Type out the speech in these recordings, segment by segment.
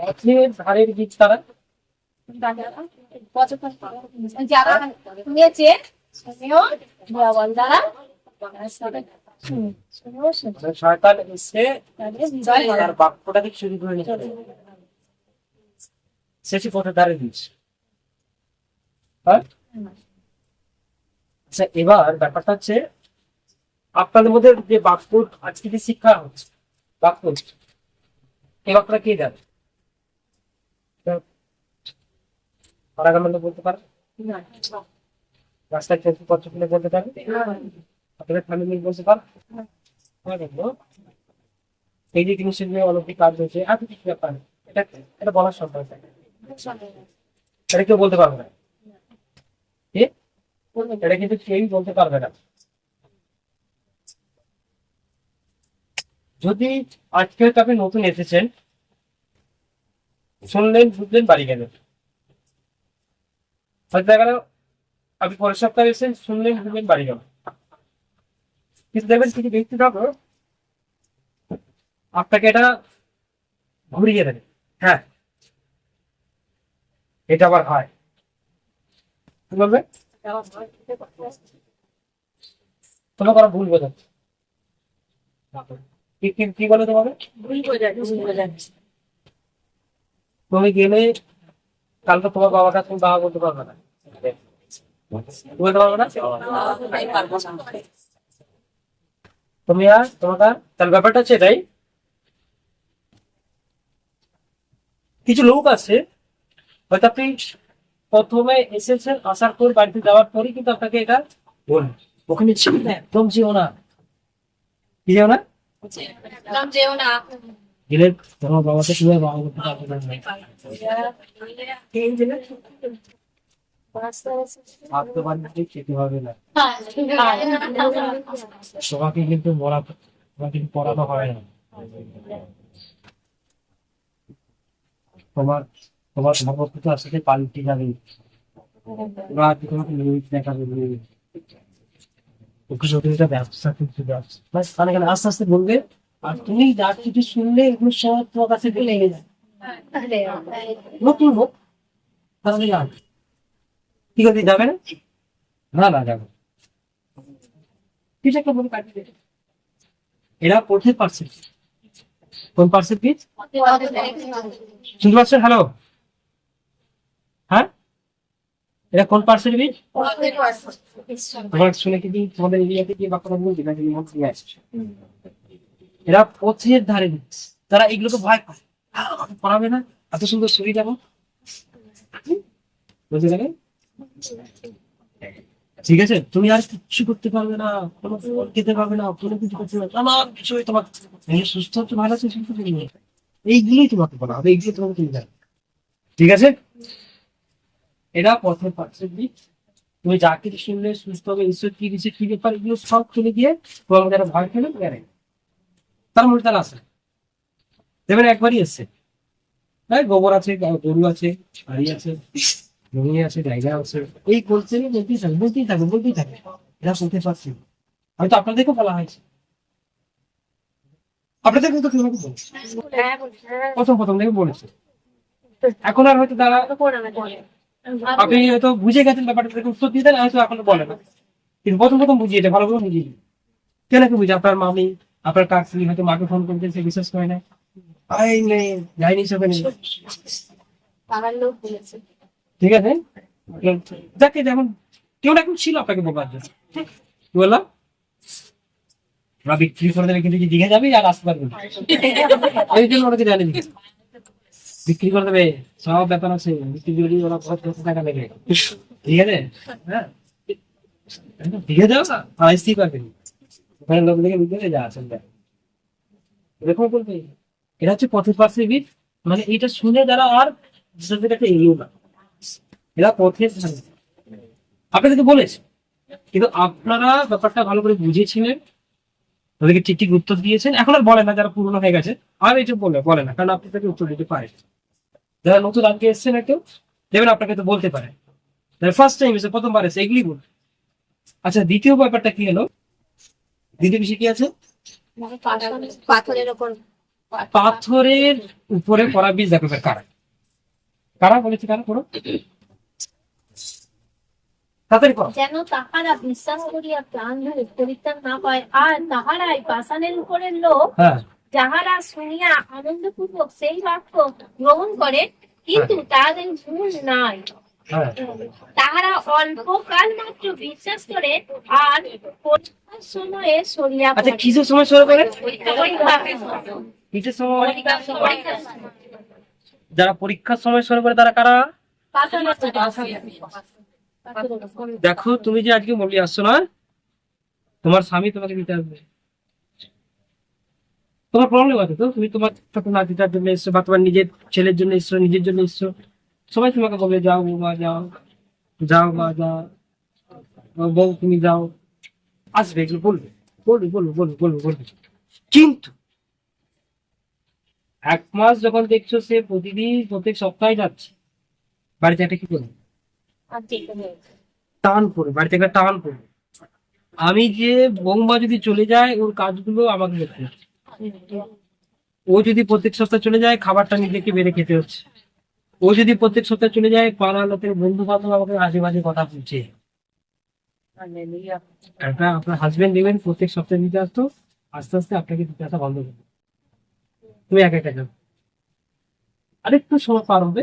পথের ধারের বীজ তারা। যারা নিয়েছে যারা মানে শয়তান এসে তার বাক্যটাকে চুরি করে নিতে শেষে পথের ধারে বীজ হ্যাঁ? আচ্ছা এবার ব্যাপারটা হচ্ছে আপনাদের মধ্যে যে বাক্য আজকে যে শিক্ষা হচ্ছে বাক্য এই বাক্যটা কে দেন বলতে পারে রাস্তায় চলতে পথ চলে বলতে পারে আপনাদের ফ্যামিলি বলতে পারেন? না? এই যে জিনিসের যে অলৌকিক কাজ হয়েছে এত কিছু ব্যাপার? এটা এটা বলার সম্ভব না এটা কেউ বলতে পারবে না? এটা কিন্তু কেউই বলতে পারবে না। যদি আজকে আপনি নতুন এসেছেন শুনলেন বুঝলেন বাড়ি গেলেন। হয়তো দেখা গেল আপনি পরের সপ্তাহে এসেছেন শুনলেন বুঝলেন বাড়ি গেলেন কিন্তু দেখবেন কিছু ব্যক্তি থাকো আপনাকে এটা ঘুরিয়ে দেবে। হ্যাঁ এটা আবার হয়। কি বলবে? তোমার করা ভুল বোঝাচ্ছে। কি বলে তোমাকে? তুমি গেলে কালকে তোমার বাবার কাছে তুমি বাবা বলতে পারবে না। তুমি আর তাহলে ব্যাপারটা হচ্ছে কিছু লোক আছে, হয়তো আপনি প্রথমে এসেছেন, আসার পর বাড়িতে যাওয়ার পরই কিন্তু আপনাকে এটা বলবে ওখানে একদম যেও না। কি যেও না। গেলে তোমার বাবাকে বাবা করতে পারবে না। তোমাকে কিন্তু তোমাকে কিন্তু হয় না। তোমার তোমার ধর্মপুত্র আসলে পাল্টে যাবে তোমাকে নিউজ দেখাবে ব্যবসা কিন্তু ব্যবসা আস্তে আস্তে বলবে। আর তুমি যা কিছু শুনলে এগুলো সব তোমার কাছে লেগে যায় নতুন হোক তাহলে ঠিক আছে যাবে না? না না যাবে। কিছু একটা বলে কাটিয়ে এরা পড়তে পারছে। কোন পার্সেন্ট পিচ শুনতে পাচ্ছেন? হ্যালো হ্যাঁ? এটা কোন পার্সেন্ট পিচ তোমার শুনে কি তোমাদের এরিয়াতে কি বাক্যটা বলছি নাকি? মন থেকে আসছে এরা পথের ধারে তারা এগুলোকে ভয় পায়। পড়াবে না? এত সুন্দর ছবি যাব বুঝতে গেলে ঠিক আছে, তুমি আর কিছু করতে পারবে না, কোনো খেতে পারবে না, কোনো কিছু করতে পারবে না। তোমার সুস্থ হচ্ছে ভালো আছে সুস্থ এইগুলোই তোমাকে বলা হবে এইগুলো তোমাকে তুমি জানো। ঠিক আছে? এটা পথের পার্শ্বের দিক তুমি যা কিছু শুনলে সুস্থ হবে ঈশ্বর কি দিচ্ছে কি ব্যাপার এগুলো সব চলে গিয়ে তোমাকে যারা ভয় খেলে গেলে তার মধ্যে আছে। দেখবেন একবারই এসছে। হ্যাঁ গোবর আছে গরু আছে বাড়ি আছে জমি আছে জায়গা আছে। এই বলতে বলতেই থাকবে বলতেই থাকবে বলতেই থাকবে এরা বলতে পারছি। হয়তো আপনাদেরকেও বলা হয়েছে। আপনাদের কিন্তু কীভাবে বলছে। প্রথম প্রথম থেকে বলেছে। এখন আর হয়তো তারা আপনি হয়তো বুঝে গেছেন ব্যাপারটা উত্তর দিয়ে দেন হয়তো এখনও বলে না। কিন্তু প্রথম প্রথম বুঝিয়ে দেয় ভালো করে বুঝিয়ে কেন কি বুঝে আপনার মামি আপনার কাকি হয়তো মাকে ফোন করতে সে বিশ্বাস করে না। আই নেই যাইনি সবে ঠিক আছে? যাকে যেমন কেউ না কেউ ছিল আপনাকে কি বললাম? ওরা বিক্রি করে দেবে কিন্তু দীঘা যাবে আর আসতে পারবে। এই জন্য ওনাকে জানি বিক্রি করে দেবে সব ব্যাপার আছে। বিক্রি করে ওরা বহুত কত টাকা নেবে। ঠিক আছে? হ্যাঁ। দীঘা যাও না আর আসতেই পারবে না। ওখানে লোক দেখে বুঝতে যা আসেন এটা হচ্ছে পথের পাশে বীজ। মানে এটা শুনে যারা আর কাছে এগিয়েও না। এরা পথের আপনাদেরকে বলেছে, কিন্তু আপনারা ব্যাপারটা ভালো করে বুঝিয়েছিলেন তাদেরকে ঠিক ঠিক উত্তর দিয়েছেন। এখন আর বলে না, যারা পুরনো হয়ে গেছে। আর এটা বলে বলে না, কারণ আপনি তাকে উত্তর দিতে পারেন যারা নতুন আজকে এসছেন একটু দেবেন আপনাকে তো বলতে পারে। ফার্স্ট টাইম এসে প্রথমবার এসে এগুলি বল আচ্ছা দ্বিতীয় ব্যাপারটা কি হলো? দ্বিতীয় বিষয় কি আছে? পাথরের উপরে বীজ দেখো কারা? কারা বলেছে কারা? তাড়াতাড়ি যেন তাহারা বিশ্বাস করিয়া প্রাণ ধরে না পায় আর তাহারাই পাষাণের উপরের লোক হ্যাঁ। যাহারা শুনিয়া আনন্দপূর্বক সেই বাক্য গ্রহণ করে কিন্তু তাদের ভুল নাই। হ্যাঁ তাহারা অল্প কাল মাত্র বিশ্বাস করে আর পরীক্ষার সময়ে সরিয়া আচ্ছা সময় সরে কিসের সময়। যারা পরীক্ষার সময় সরে পড়ে তারা কারা? দেখো তুমি যে আজকে বললি আসছো না। তোমার স্বামী তোমাকে দিতে আসবে। তোমার প্রবলেম আছে তো? তুমি তোমার সাথে নাতিটার জন্য এসছো বা তোমার নিজের ছেলের জন্য এসছো নিজের জন্য এসছো সবাই তোমাকে বলবে যাও বৌমা যাও। যাও মা যাও। বউ তুমি যাও। আসবে এগুলো বলবে। বলবে বলবে বলবে বলবে বলবে। কিন্তু এক মাস যখন দেখছ সে প্রতিদিন প্রত্যেক সপ্তাহে যাচ্ছে বাড়িতে একটা কি করবে। টান পড়বে বাড়িতে একটা টান পড়বে আমি যে বৌমা যদি চলে যায় ওর কাজগুলো আমাকে করতে ও যদি প্রত্যেক সপ্তাহে চলে যায় খাবারটা নিজেকে বেড়ে খেতে হচ্ছে। ও যদি প্রত্যেক সপ্তাহে চলে যায় পাড়া লোকের বন্ধু বান্ধব আমাকে আজে বাজে কথা বলছে। একটা আপনার হাজবেন্ড দেখবেন প্রত্যেক সপ্তাহে দিতে আসতো আস্তে আস্তে আপনাকে দিতে আসা বন্ধ করবে তুমি একা একা যাও। আরেকটু সময় পার হবে।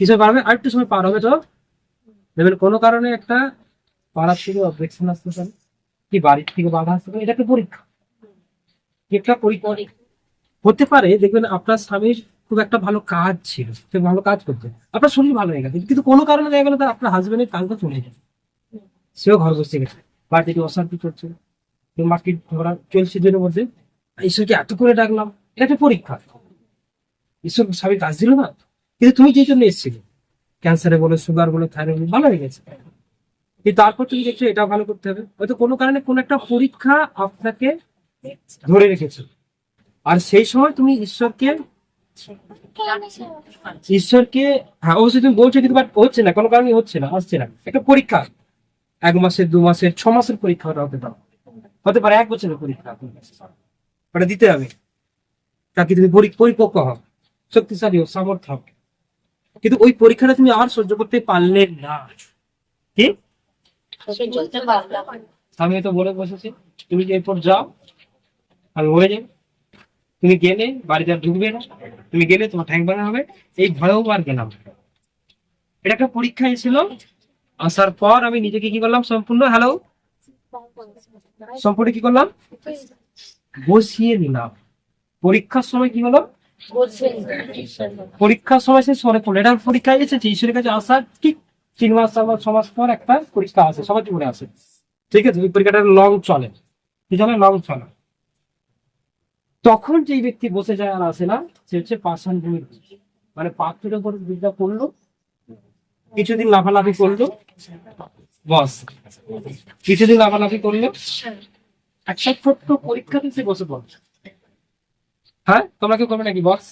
কিছু পারবে আরেকটু সময় পার হবে তো? দেখবেন কোনো কারণে একটা পাড়ার থেকে অবজেকশন আসতে পারে। কি বাড়ির থেকে বাধা আসতে পারে? এটা একটা পরীক্ষা। একটা পরীক্ষা। হতে পারে দেখবেন আপনার স্বামীর খুব একটা ভালো কাজ ছিল, সে ভালো কাজ করতে আপনার শরীর ভালো হয়ে গেছে, কিন্তু কোনো কারণে দেখা গেলো তার আপনার হাজবেন্ডের কাজটা চলে যায় সেও ঘর বসে গেছে বাড়িতে একটু অশান্তি করছে মার্কেট ঝগড়া চলছে দুজনের মধ্যে। ঈশ্বরকে এত করে ডাকলাম, এটা একটা পরীক্ষা। ঈশ্বর স্বামীর কাজ দিল না, কিন্তু তুমি যে জন্য এসেছিলে ক্যান্সারে বলে সুগার বলে থাইরয়েড ভালো হয়ে গেছে। কিন্তু তারপর তুমি দেখছ এটা ভালো করতে হবে। হয়তো কোনো কারণে কোনো একটা পরীক্ষা আপনাকে ধরে রেখেছে। আর সেই সময় তুমি ঈশ্বরকে ঈশ্বরকে হ্যাঁ অবশ্যই তুমি বলছো কিন্তু বাট হচ্ছে না কোনো কারণে হচ্ছে না আসছে না। একটা পরীক্ষা। এক মাসের দু মাসের ছ মাসের পরীক্ষা ওটা হতে পারে। হতে পারে এক বছরের পরীক্ষা ওটা দিতে হবে। তাকে তুমি পরিপক্ক হও। শক্তিশালী হও সামর্থ্য হও। কিন্তু ওই পরীক্ষাটা তুমি আর সহ্য করতে পারলে না। কি? আমি তো বলে বসেছি তুমি যে এরপর যাও? আমি বলে যাই তুমি গেলে বাড়িতে আর ঢুকবে না। তুমি গেলে তোমার ঠ্যাং বানা হবে। এই ভয়েও আর গেলাম। এটা একটা পরীক্ষা এসেছিল আসার পর আমি নিজেকে কি করলাম? সম্পূর্ণ হ্যালো সম্পূর্ণ কি করলাম? বসিয়ে নিলাম পরীক্ষার সময় কি হলো? পরীক্ষার সময় সে সরে পড়ল। এটা পরীক্ষায় এসেছে ঈশ্বরের কাছে আসার ঠিক তিন মাস, চার মাস, ছ মাস পর একটা পরীক্ষা আসে সবার জীবনে আসে। ঠিক আছে, ওই পরীক্ষাটা লং চলে। কি চলে? লং চলে। তখন যেই ব্যক্তি বসে যায় আর আসে না সে হচ্ছে পাষাণ ভূমির বীজ। মানে পাথরের উপর বীজটা পড়ল কিছুদিন লাফালাফি করল বস। কিছুদিন লাফালাফি করল। একটা ছোট্ট পরীক্ষাতে সে বসে পড়ছে হ্যাঁ তোমরা কেউ করবে নাকি বস?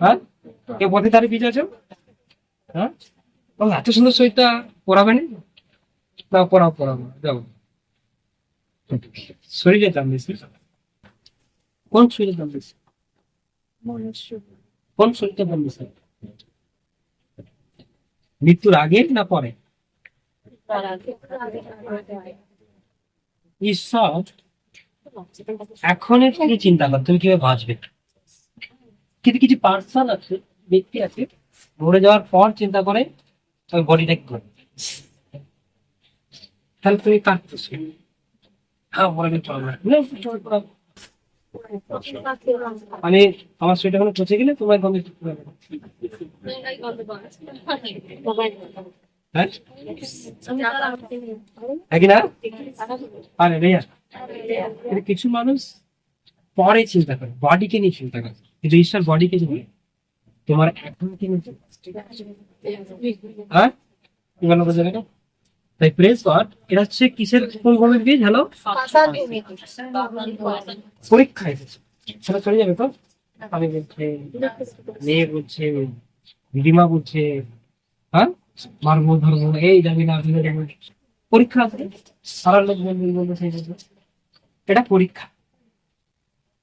হ্যাঁ? কেউ পথে তারি বীজ আছে? হ্যাঁ? এত সুন্দর সইটা পড়াবে না? পড়াও পড়াবো যাও শরীরের দাম বেশি কোন দাম বেশি কোন দাম বেশি মৃত্যুর আগে না পরে? ঈশ্বর চিন্তা কর, তুমি কীভাবে বাঁচবে? কিন্তু কিছু পার্সন আছে, ব্যক্তি আছে, মরে যাওয়ার পর চিন্তা করে ওই বডিটা কি তাহলে তুমি কাটতেছো হ্যাঁ চলবে। মানে আমার শরীরটা কোনো পচে গেলে তোমার গন্ধে হ্যাঁ? হ্যাঁ কিছু মানুষ পরে চিন্তা করে বডিকে নিয়ে চিন্তা করে। কিন্তু ঈশ্বর বডিকে নিয়ে তোমার এখনকে নিয়ে হ্যাঁ? কি বলো বোঝা তাই প্রেস গড এটা হচ্ছে কিসের কোন গমের বীজ হ্যালো সেটা চলে যাবে তো? আমি মেয়ে বলছে, দিদিমা বলছে হ্যাঁ? ধরবো এই না। পরীক্ষা আছে? সারা লোক এটা পরীক্ষা।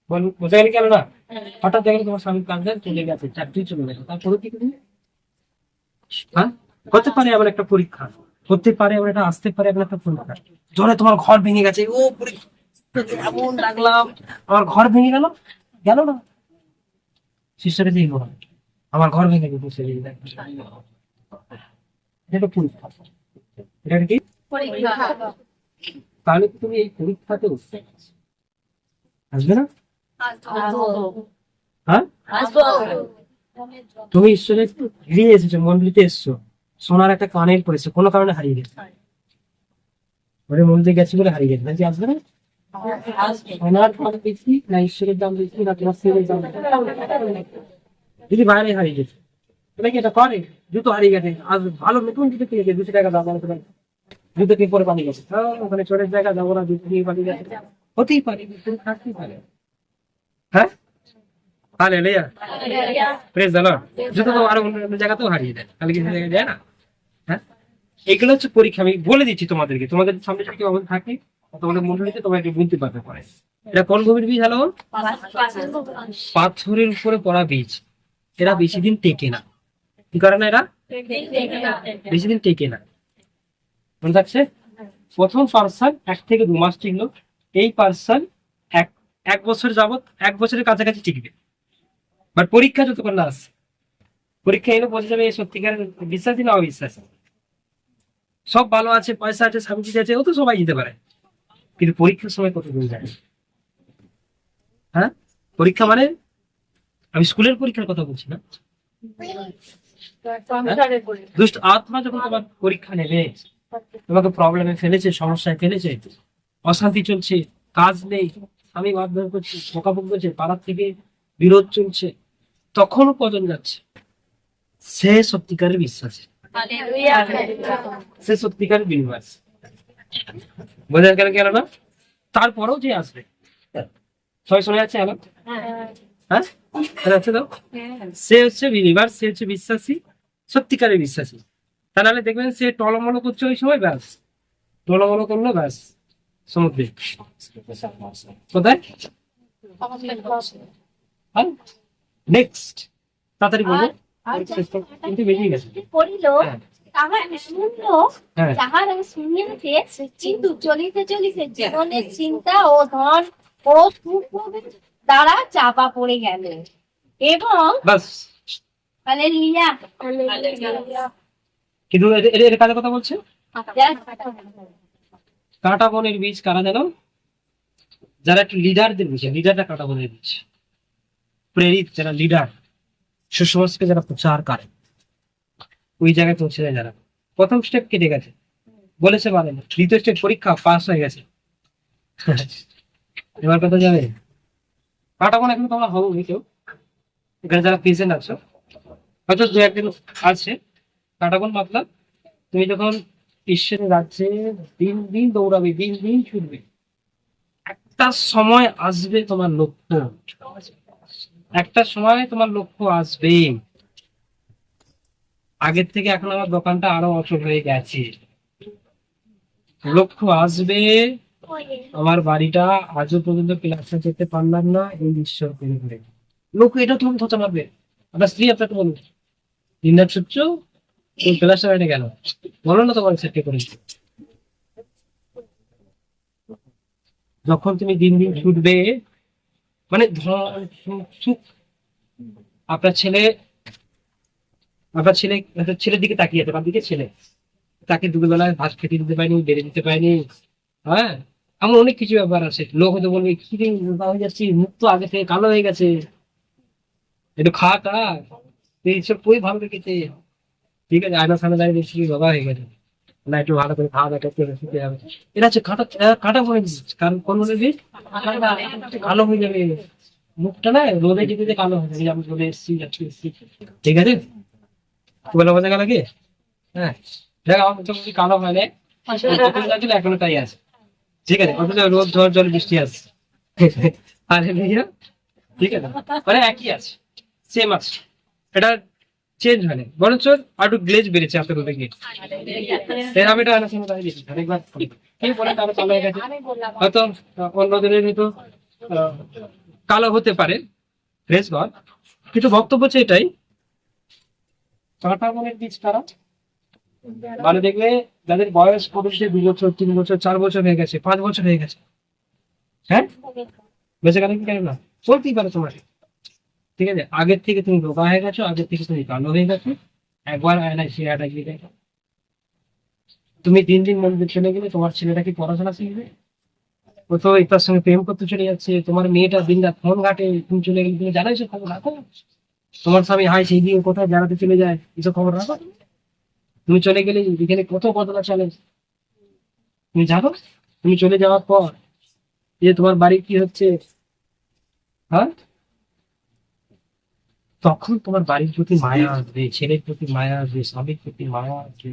বল- বোঝা গেল কেন না? হঠাৎ দেখলে তোমার স্বামী কাঁদে চলে গেছে। চাকরি চলে গেছে। তারপরে কি হ্যাঁ? হতে পারে এমন একটা পরীক্ষা। হতে পারে এমন এটা আসতে পারে এমন একটা পরীক্ষা জলে তোমার ঘর ভেঙে গেছে ও পরীক্ষা এমন লাগলাম আমার ঘর ভেঙে গেল গেল না। শিষ্যকে দিয়ে বলো আমার ঘর ভেঙে গেছে দেখ। এটা পরীক্ষা এটা কি? তাহলে তুমি এই পরীক্ষাতে উঠতে আসবে না? হ্যাঁ? তুমি ঈশ্বরের ফিরিয়ে এসেছ মন্ডলীতে এসছো। সোনার একটা কানের পড়েছে কোনো কারণে হারিয়ে গেছে। ওরে মন্দিরে গেছি বলে হারিয়ে গেছে। নাকি আসবে না? সোনার দাম বেশি না ঈশ্বরের দাম বেশি না তোমার ছেলের দাম যদি বাইরে হারিয়ে গেছে। এটা কি এটা করে? জুতো হারিয়ে গেছে। ভালো নতুন জুতো কিনে দুশো টাকা দাম আছে জুতো পরে গেছে। হ্যাঁ, ওখানে চোরের জায়গা যাব না জুতো নিয়ে পালিয়ে গেছে। হতেই পারে। হ্যাঁ? দ্য লর্ড তো আরও অন্য জায়গাতেও হারিয়ে দেয়। তাহলে কিছু যায় না। হ্যাঁ? এগুলো হচ্ছে পরীক্ষা। আমি বলে দিচ্ছি তোমাদেরকে। তোমাদের সামনে যদি কেউ আমাদের থাকে তোমাদের তোমরা একটু বুঝতে পারবে পরে। এটা কোন গভীর বীজ হলো পাথরের উপরে পড়া বীজ। এরা বেশি দিন টেকে না। কি করে না এরা? বেশি দিন টেকে না। মনে থাকছে? প্রথম পার্সন এক থেকে দু মাস টিকলো। এই পার্সন এক এক বছর যাবত এক বছরের কাছাকাছি টিকবে। বাট পরীক্ষা যতক্ষণ না আসে পরীক্ষা এলে বোঝা যাবে সত্যিকার বিশ্বাসী না অবিশ্বাসী। সব ভালো আছে পয়সা আছে স্বামী আছে ও তো সবাই যেতে পারে। কিন্তু পরীক্ষার সময় কত দূর যায়? হ্যাঁ? পরীক্ষা মানে? আমি স্কুলের পরীক্ষার কথা বলছি না। দুষ্ট আত্মা যখন তোমার পরীক্ষা নেবে তোমাকে প্রবলেমে ফেলেছে সমস্যায় ফেলেছে অশান্তি চলছে কাজ নেই আমি মারধর করছি মোকাবিলা করছে পাড়ার থেকে বিরোধ চলছে তখনও কজন যাচ্ছে? সে সত্যিকারের বিশ্বাস। সে সত্যিকারের বিনিবাস। বোঝা গেল গেল না তারপরেও যে আসবে। সবাই শোনা যাচ্ছে আলাপ হ্যাঁ? তো? সে হচ্ছে বিনিবার সে হচ্ছে বিশ্বাসী সত্যিকারের বিশ্বাসী। তা নাহলে দেখবেন সে টলমলো করছে ওই সময় ব্যাস। টলমলো করল ব্যাস। সমুদ্রে। কোথায়? নেক্সট তাড়াতাড়ি বলব? কিন্তু বেরিয়ে গেছে। পড়িল। হ্যাঁ। তাহার হ্যাঁ। যাহার কিন্তু চলিতে চলিতে জীবনের চিন্তা ও ধন ও সুখ দ্বারা চাপা পড়ে গেল। এবং কিন্তু এর কাজের কথা বলছে? কাঁটা বনের বীজ কারা যেন যারা একটু লিডারদের বুঝে লিডাররা কাঁটা বনের বীজ। প্রেরিত, যারা লিডার সুসমাজকে যারা প্রচার করে, ওই জায়গায় পৌঁছে যায় যারা। প্রথম স্টেপ কেটে গেছে? বলেছে মানে। দ্বিতীয় স্টেপ পরীক্ষা পাস হয়ে গেছে। এবার কথা যাবে। বন এখন, তোমরা হব কেউ। এখানে যারা প্রেজেন্ট আছো, হয়তো দু একদিন আছে। কাটাবন মতলব, তুমি যখন ঈশ্বরের রাজ্যে দিন দিন দৌড়াবে, দিন দিন ছুটবে, একটা সময় আসবে তোমার লক্ষ্য। একটা সময় তোমার লক্ষ্য আসবে আগের থেকে এখন আমার দোকানটা আরও অচল হয়ে গেছে। লক্ষ্য আসবে, আমার বাড়িটা আজও পর্যন্ত ক্লাসে যেতে পারলাম না, এই ঈশ্বর করে করে লোক এটা তুমি ধরতে পারবে। আপনার স্ত্রী আপনাকে বলবে দিনরাত ছুটছো ওই ক্লাসটা বাইরে গেল। বলো না তোমার সেটকে করেছি। যখন তুমি দিন দিন ছুটবে মানে আপনার ছেলে আপনার ছেলে ছেলের দিকে তাকিয়ে আছে দিকে ছেলে। তাকে দুপুরবেলায় ভাত খেতে দিতে পারিনি, বেড়ে দিতে পারিনি। হ্যাঁ? আমার অনেক কিছু ব্যাপার আছে। লোক হয়তো বলবে, কি হয়ে যাচ্ছি মুখ তো আগে থেকে কালো হয়ে গেছে। একটু খাওয়া টা এইসব খুবই ভালো রেখেছে? ঠিক আছে, আয়না সামনে দাঁড়িয়ে দেখছি রোগা হয়ে গেছে। না একটু ভালো করে খাওয়া দাওয়া হবে, শুতে হবে। এটা হচ্ছে কাটা কাটা দিচ্ছে কারণ কোন দিস কালো হয়ে যাবে মুখটা না রোদে যেতে কালো হয়ে যাবে। আমি রোদে এসছি যাচ্ছি এসছি। ঠিক আছে? বলে বোঝা গেল কি? হ্যাঁ। দেখ আমার মুখটা কালো হয় না এখনও তাই আছে। ঠিক আছে? অথচ রোদ ঝড় জল বৃষ্টি আছে। আরে ঠিক আছে? মানে একই আছে। সেম আছে। এটা চেঞ্জ হয়নি। বরঞ্চ আরও গ্লেজ বেড়েছে আপনার রোদে গিয়ে। আমি এটা সময় তাই দিয়েছি। অনেকবার কি বলে চালু হয়ে গেছে। হয়তো অন্য দিনের হয়তো কালো হতে পারে। প্রেস গড কিন্তু বক্তব্য হচ্ছে এটাই। কাঁটা মনের বীজ কারা মানে দেখবে যাদের বয়স পড়েছে দু বছর, তিন বছর, চার বছর হয়ে গেছে, পাঁচ বছর হয়ে গেছে। হ্যাঁ? বেঁচে গেলে কি কেন না চলতেই পারে তোমার ঠিক আছে? আগের থেকে তুমি রোগা হয়ে গেছো, আগের থেকে তুমি কালো হয়ে গেছো। একবার আয়নায় চেহারাটা গিয়ে দেখো। তুমি দিন দিন মন্দির চলে গেলে তোমার ছেলেটা কি পড়াশোনা শিখবে? ও তো তার সঙ্গে প্রেম করতে চলে যাচ্ছে, তোমার মেয়েটা দিন রাত ফোন ঘাটে, তুমি চলে গেলে তুমি জানো এসব খবর রাখো। তোমার স্বামী হাই সেই দিকে কোথায় বেড়াতে চলে যায়? এসব খবর রাখো? তুমি চলে গেলে এখানে কত বদলা চলে। তুমি জানো? তুমি চলে যাওয়ার পর যে তোমার বাড়ি কি হচ্ছে? হ্যাঁ? তখন তোমার বাড়ির প্রতি মায়া আসবে, ছেলের প্রতি মায়া আসবে, স্বামীর প্রতি মায়া আসবে।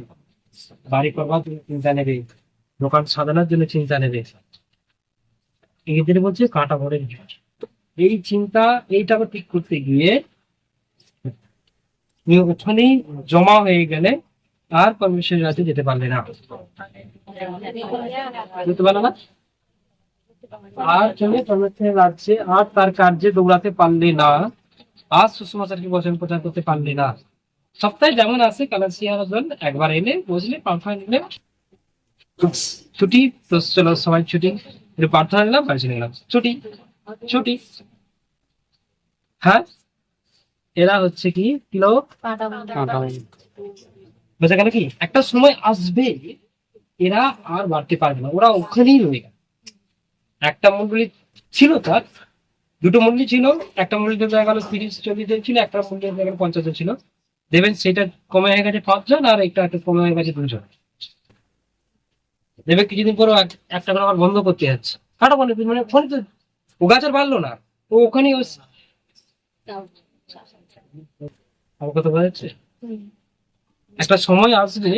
বাড়ি করবার জন্য চিন্তা নেবে, দোকান সাজানোর জন্য চিন্তা নেবে। এদের বলছে কাটা ভরের। এই চিন্তা এইটাকে ঠিক করতে গিয়ে ওখানেই জমা হয়ে গেলে আর পরমেশ্বরের রাতে যেতে পারলে না। পারলে না? আর তুমি পরমেশ্বরের রাজ্যে আর তার কার্যে দৌড়াতে পারলে না। আর সুষমাচারকে বচন প্রচার করতে পারলে না। সপ্তাহে যেমন আসে কালাসিয়া হজল একবার এলে বুঝলে পাঁচটা নিলে ছুটি তো চলো সবাই ছুটি। একটু প্রার্থনা নিলাম বাড়ি চলে গেলাম। ছুটি ছুটি। হ্যাঁ? এরা হচ্ছে কি? লোক বোঝা গেল কি? একটা সময় আসবে এরা আর বাড়তে পারবে না। ওরা ওখানেই রয়ে গেল। একটা মন্ডলী ছিল তার দুটো মন্ডলী ছিল একটা মন্ডলীতে দেখা গেল তিরিশ চল্লিশ ছিল একটা মন্ডলীতে দেখা গেল পঞ্চাশ ছিল। দেখবেন সেটা কমে হয়ে গেছে পাঁচজন আর একটা একটা কমে হয়ে গেছে দুজন। দেখবে কিছুদিন পরে একটা করে আবার বন্ধ করতে যাচ্ছে। কাটা বলে মানে ফোন তো ও গাছ আর বাড়লো না ও ওর আমার কথা বোঝা যাচ্ছে? একটা সময় আসবে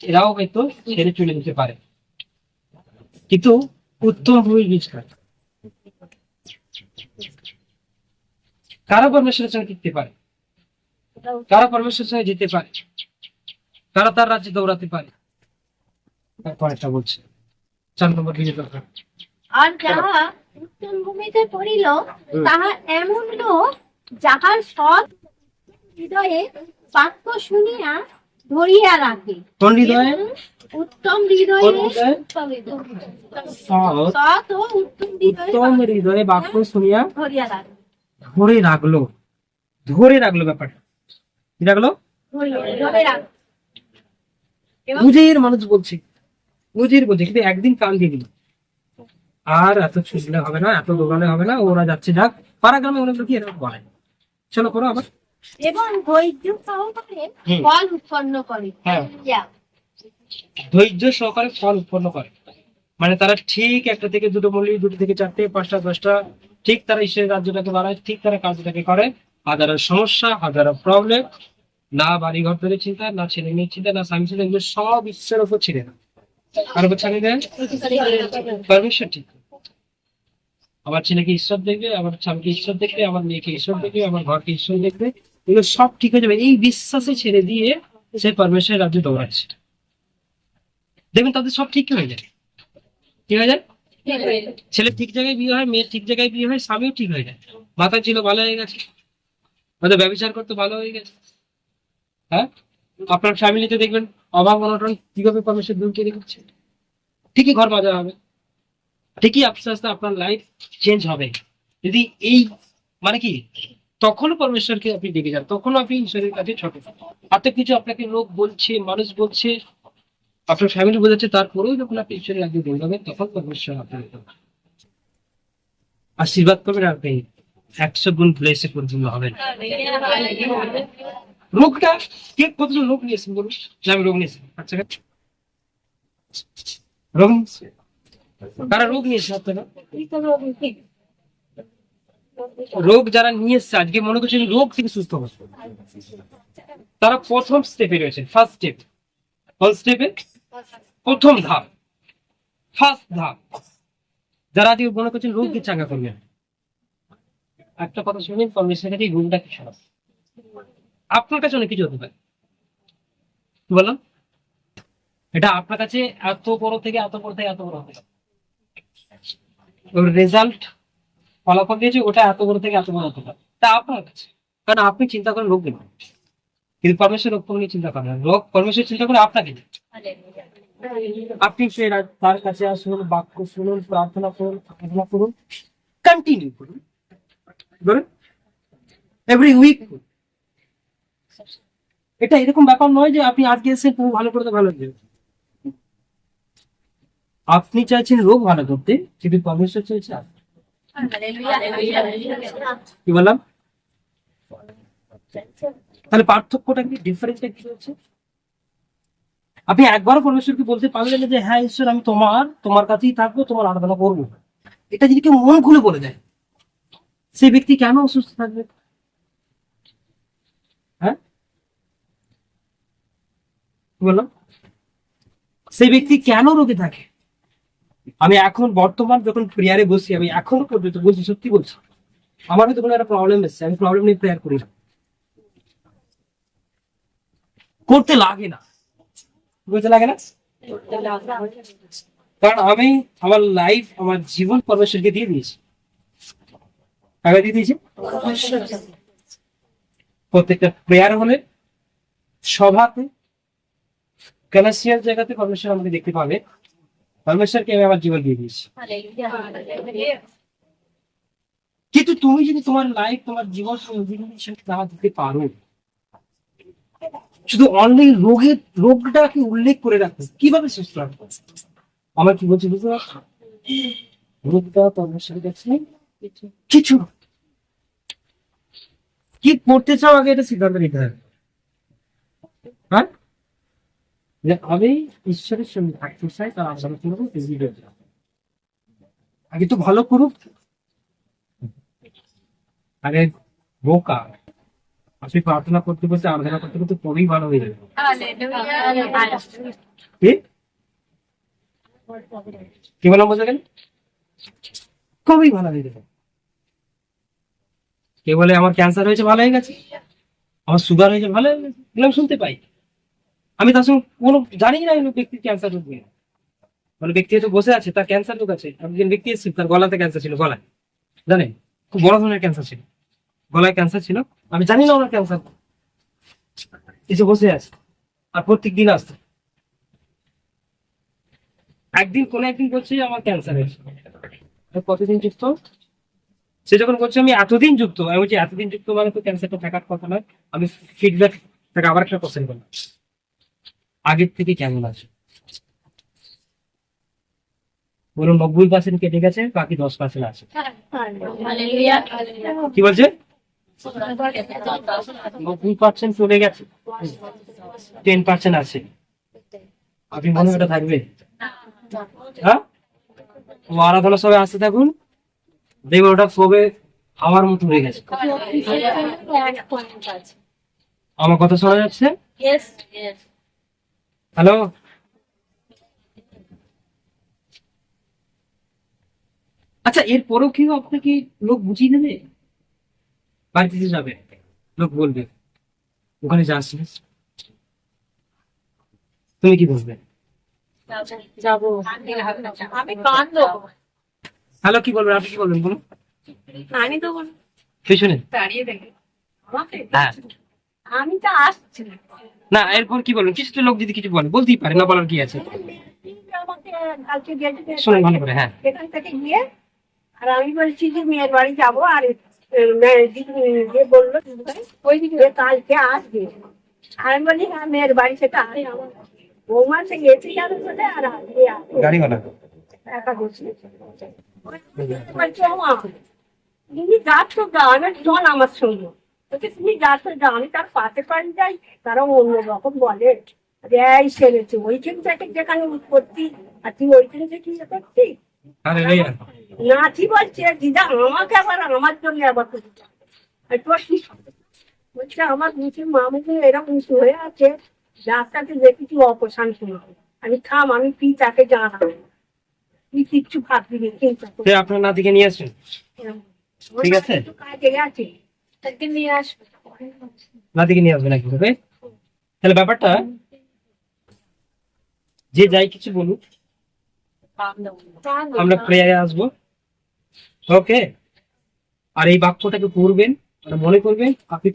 এরাও হয়তো ছেড়ে চলে যেতে পারে। কিন্তু উত্তম ভূমির বীজ কার কারা পরমেশ্বরের সঙ্গে টিকতে পারে। কারা পরমেশ্বরের সঙ্গে যেতে পারে। কারা তার রাজ্যে দৌড়াতে পারে। পরেরটা বলছে চার নম্বর দিকে দরকার আর যাহা উত্তম ভূমিতে পড়িল তাহা এমন লোক যাহার সৎ হৃদয়ে বাক্য শুনিয়া ধরিয়া রাখে। কোন হৃদয়ে? উত্তম হৃদয়ে উত্তম হৃদয়ে বাক্য শুনিয়া ধরিয়া রাখে। ধরে রাখল। ধরে রাখল ব্যাপারটা। কি রাখল? বুঝের মানুষ বলছে। বুঝের বলছে কিন্তু একদিন কান দিয়ে দিল। আর এত ছুটলে হবে না এত দৌড়ালে হবে না ওরা যাচ্ছে যাক। পাড়া গ্রামে অনেক লোকই এরকম বলে। চলো করো আবার। এবং ধৈর্য সহকারে ফল উৎপন্ন করে। হ্যাঁ। ধৈর্য সহকারে ফল উৎপন্ন করে। মানে তারা ঠিক একটা থেকে দুটো মূল্য দুটো থেকে চারটে পাঁচটা দশটা ঠিক তারা ঈশ্বরের রাজ্যটাকে বাড়ায় ঠিক তারা কাজটাকে করে। হাজারো সমস্যা হাজারো প্রবলেম না বাড়ি ঘর ধরে চিন্তা না ছেলে মেয়ের চিন্তা না স্বামী চিন্তা এগুলো সব ঈশ্বরের উপর ছাড়িয়ে দেয়। পারমিশন ঠিক। আমার ছেলেকে ঈশ্বর দেখবে আমার স্বামীকে ঈশ্বর দেখবে আমার মেয়েকে ঈশ্বর দেখবে আমার ঘরকে ঈশ্বর দেখবে। এগুলো সব ঠিক হয়ে যাবে। এই বিশ্বাসে ছেড়ে দিয়ে সে পরমেশ্বরের রাজ্যে দৌড়াচ্ছে দেখবেন তাদের সব ঠিক হয়ে যায়। কি হয়ে যায়? ছেলে ঠিক জায়গায় বিয়ে হয় মেয়ের ঠিক জায়গায় বিয়ে হয় স্বামীও ঠিক হয়ে যায়। মাথা ছিল ভালো হয়ে গেছে। হয়তো ব্যবচার করতে ভালো হয়ে গেছে। হ্যাঁ? আপনার ফ্যামিলিতে দেখবেন অভাব, অনটন কীভাবে পরমেশ্বর দূর করে দিচ্ছে? ঠিকই ঘর মাজা হবে। ঠিকই আস্তে আস্তে আপনার লাইফ চেঞ্জ হবে। যদি এই মানে কি তখনও পরমেশ্বরকে আপনি ডেকে যান, তখনও আপনি ঈশ্বরের কাছে ছোট এত কিছু আপনাকে লোক বলছে, মানুষ বলছে, আপনার ফ্যামিলি বোঝাচ্ছে, তারপরেও যখন আপনি ঈশ্বরের আগে দৌড়াবেন তখন পরমেশ্বর আপনার আশীর্বাদ করবেন আপনি একশো গুণ ব্লেসে পরিপূর্ণ হবেন। রোগটা, কে কতজন রোগ নিয়েছেন বলুন? যে আমি রোগ নিয়েছি। আচ্ছা রোগ নিয়েছে? কারা রোগ নিয়েছে আপনারা? রোগ যারা নিয়ে এসছে, আজকে মনে করছেন রোগ থেকে সুস্থ হবে তারা প্রথম স্টেপে রয়েছে ফার্স্ট স্টেপ কোন স্টেপে প্রথম ধাপ। ফার্স্ট ধাপ। যারা আজকে মনে করছেন রোগকে চাঙ্গা করবেন একটা কথা শুনেন কংগ্রেসের কাছে রোগটা কি সব আপনার কাছে অনেক কিছু হতে পারে। কি বললাম? এটা আপনার কাছে এত বড় থেকে এত বড় থেকে এত বড় হতে পারে। রেজাল্ট ফলাফল দিয়েছে, ওটা এত বড় থেকে এত বড় হতে পারে। তা আপনার কাছে? কারণ আপনি চিন্তা করেন, রোগ নেই কিন্তু পরমেশ্বর রোগ নিয়ে চিন্তা করেন। রোগ পরমেশ্বর চিন্তা করে আপনাকে আপনি আর তার কাছে আসুন, বাক্য শুনুন, প্রার্থনা করুন প্রার্থনা করুন কন্টিনিউ করুন। ধরুন এভরি উইক এটা এরকম ব্যাপার নয় যে আপনি আজকে এসে পুরো ভালো করতে ভালো হয়ে আপনি চাইছেন রোগ ভালো করতে, কিন্তু পরমেশ্বর চাইছে আপনি। কি বললাম? তাহলে পার্থক্যটা কি? ডিফারেন্সটা কি হচ্ছে? আপনি একবারও পরমেশ্বরকে বলতে পারলেন যে হ্যাঁ ঈশ্বর, আমি তোমার তোমার কাছেই থাকব, তোমার আরাধনা করব। এটা যদি কেউ মন খুলে বলে দেয় সেই ব্যক্তি কেন অসুস্থ থাকবে? হ্যাঁ? বললাম? সেই ব্যক্তি কেন রোগে থাকে? আমি এখন বর্তমান যখন প্রেয়ারে বসি আমি এখনও পর্যন্ত বলছি সত্যি বলছি। আমার হয়তো কোনো একটা প্রবলেম এসছে আমি প্রবলেম নিয়ে প্রেয়ার করি না। করতে লাগে না। করতে লাগে না? কারণ আমি আমার লাইফ আমার জীবন পরমেশ্বরকে দিয়ে দিয়েছি। কাকে দিয়ে দিয়েছি? প্রত্যেকটা প্রেয়ার হলে সভাতে কমার্শিয়াল জায়গাতে পরমেশ্বর আমাকে দেখতে পাবে। পরমেশ্বরকে আমি আমার জীবন দিয়ে দিয়েছি। কিন্তু তুমি যদি তোমার লাইফ তোমার জীবন না দিতে পারো শুধু অনলি রোগের রোগটাকে উল্লেখ করে রাখো কীভাবে সুস্থ রাখব আমার কি বলছি বুঝতে পারছ? রোগটা পরমেশ্বরের কাছে কিছু কি করতে চাও আগে এটা সিদ্ধান্ত নিতে হবে। হ্যাঁ? যে আমি ঈশ্বরের সঙ্গে থাকতে চাই তার আশা করব আগে তো ভালো করুক। আরে বোকা। আপনি প্রার্থনা করতে করতে আরাধনা করতে করতে পরেই ভালো হয়ে যাবে। কি? বললাম বোঝা গেল? খুবই ভালো হয়ে যাবে। কে বলে আমার ক্যান্সার হয়েছে ভালো হয়ে গেছে? আমার সুগার হয়েছে ভালো হয়ে গেছে? শুনতে পাই। আমি তার সঙ্গে কোনো জানি না ব্যক্তির ক্যান্সার রোগ নিয়ে। মানে ব্যক্তি হয়তো বসে আছে, তার ক্যান্সার রোগ আছে। একজন ব্যক্তি এসেছে, তার গলাতে ক্যান্সার ছিল, গলায়। জানেন? খুব বড় ধরনের ক্যান্সার ছিল। গলায় ক্যান্সার ছিল। আমি জানি না ওনার ক্যান্সার এসে বসে আছে, আর প্রত্যেক দিন আসতো একদিন, কোন একদিন বলছে আমার ক্যান্সার হয়েছে। কতদিন যুক্ত? সে যখন বলছে আমি এতদিন যুক্ত, আমি বলছি এতদিন যুক্ত মানে তো ক্যান্সারটা থাকার কথা নয়। আমি ফিডব্যাক তাকে আবার একটা কোশ্চেন করলাম। আগের থেকে কেমন আছে? বলুন নব্বই পার্সেন্ট কেটে গেছে বাকি দশ পার্সেন্ট আছে। কি বলছে নব্বই পার্সেন্ট চলে গেছে। টেন পার্সেন্ট আছে। আপনি মনে হয় ওটা থাকবে। হ্যাঁ? ও আরাধনা সবাই আসতে থাকুন। দেখবেন ওটা সবে হাওয়ার মতো হয়ে গেছে। আমার কথা শোনা যাচ্ছে? হ্যালো আচ্ছা এরপরেও কি আপনাকে লোক বুঝিয়ে দেবে? বাড়িতে যাবে। লোক বলবে। ওখানে যাস। তুমি কি বলবে? হ্যালো কি বলবেন আপনি কি বলবেন বলুন। আমি তো বল- পেছনে দাঁড়িয়ে দেখে। হ্যাঁ। আমি তো আসছি। না এরপর কি বলবেন? কিছু তো লোক যদি কিছু বলে বলতেই পারে না বলার কি আছে? আমাকে কালকে শুনুন ভালো করে হ্যাঁ। এখান থেকে গিয়ে আর আমি বলছি যে মেয়ের বাড়ি যাব আর যে বলল ওই দিকে কালকে আসবে। আর আমি বলি হ্যাঁ মেয়ের বাড়ি সেটা আরে আমার বৌমা সে গেছে যাবে বলে আর আসবে গাড়িওয়ালা একা বসে। বলছি মা তুমি যাচ্ছ গানের চল আমার সঙ্গে। তুমি যাচ্ছ যা আমি তার পাশে পাশে যাই তারা অন্য রকম বলে। এই সেরেছে ওইখান থেকে যেখানে উৎপত্তি আর তুই ওইখান থেকে ইয়ে নাচি বলছে দিদা আমাকে আবার আমার জন্য আবার করছে তোর কি বলছে আমার এরকম উঁচু হয়ে আছে ডাক্তারকে দেখেছি অপশান্তি আমি থাম আমি কি তাকে জানাব? তুই কিচ্ছু ভাববি আপনার নাতিকে নিয়ে আসুন ঠিক আছে। কাজে গেছে তাকে তাহলে ব্যাপারটা, যে যাই কিছু বলুক, আমরা প্রেয়ারে আসব। ওকে আর এই বাক্যটাকে পড়বেন মানে মনে করবেন, আপনি